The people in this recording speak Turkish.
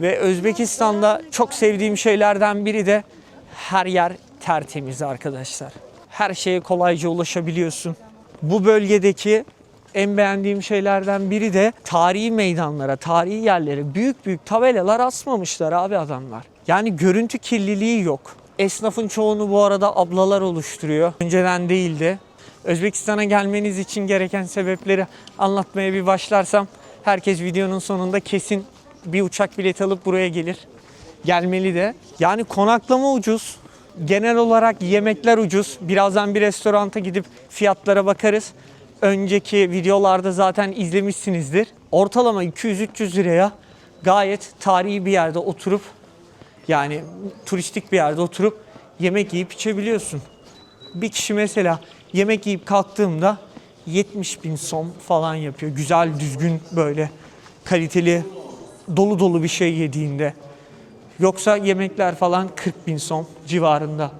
Ve Özbekistan'da çok sevdiğim şeylerden biri de her yer tertemiz arkadaşlar. Her şeye kolayca ulaşabiliyorsun. Bu bölgedeki en beğendiğim şeylerden biri de tarihi meydanlara, tarihi yerlere büyük büyük tabelalar asmamışlar abi adamlar. Yani görüntü kirliliği yok. Esnafın çoğunu bu arada ablalar oluşturuyor. Önceden değildi. Özbekistan'a gelmeniz için gereken sebepleri anlatmaya bir başlarsam herkes videonun sonunda kesin bir uçak bileti alıp buraya gelir. Gelmeli de. Yani konaklama ucuz. Genel olarak yemekler ucuz. Birazdan bir restoranta gidip fiyatlara bakarız. Önceki videolarda zaten izlemişsinizdir. Ortalama 200-300 liraya gayet tarihi bir yerde oturup yani turistik bir yerde oturup yemek yiyip içebiliyorsun. Bir kişi mesela yemek yiyip kalktığımda 70 bin som falan yapıyor. Güzel, düzgün böyle kaliteli, dolu dolu bir şey yediğinde. Yoksa yemekler falan 40 bin som civarında.